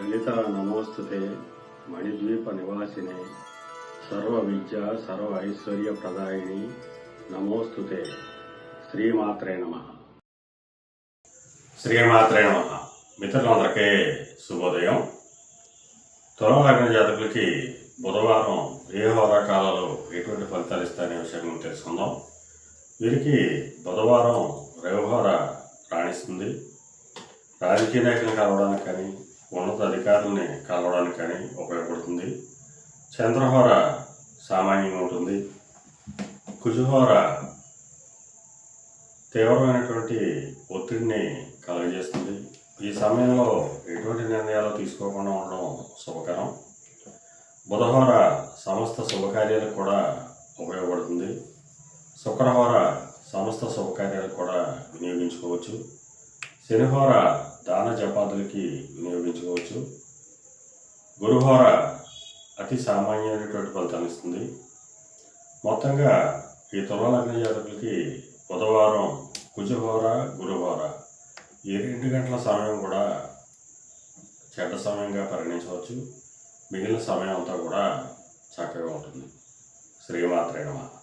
లలిత నమోస్తుతే మణిద్వీప నివాసినే సర్వ విద్య సర్వ ఐశ్వర్య ప్రదాయిని నమోస్తుతే శ్రీమాత్రే నమ. శ్రీమాత్రే నమ. మిత్రులందరికీ శుభోదయం. తులలగ్న జాతకులకి బుధవారం ఏ హోరాకాలలో ఎటువంటి ఫలితాలు ఇస్తాయనే విషయం తెలుసుకుందాం. వీరికి బుధవారం రవిహోర రాణిస్తుంది. రాజకీయ నాయకులను కలవడానికి కానీ ఉన్నత అధికారులని కలవడానికి కానీ ఉపయోగపడుతుంది. చంద్రహోర సామాన్యంగా ఉంటుంది. కుజుహోర తీవ్రమైనటువంటి ఒత్తిడిని కలుగజేస్తుంది. ఈ సమయంలో ఎటువంటి నిర్ణయాలు తీసుకోకుండా ఉండడం శుభకరం. బుధహోర సమస్త శుభకార్యాలకు కూడా ఉపయోగపడుతుంది. శుక్రహోర సమస్త శుభకార్యాలకు కూడా వినియోగించుకోవచ్చు. శనిహోర దాన జపాదులకి వినియోగించుకోవచ్చు. గురుహోర అతి సామాన్యమైనటువంటి ఫలితాలు ఇస్తుంది. మొత్తంగా ఈ తులలగ్న జాతకులకి బుధవారం కుజహోర గురుహోర ఈ రెండు గంటల సమయం కూడా చెడ్డ సమయంగా పరిగణించవచ్చు. మిగిలిన సమయం అంతా కూడా చక్కగా ఉంటుంది. శ్రీమాత్రే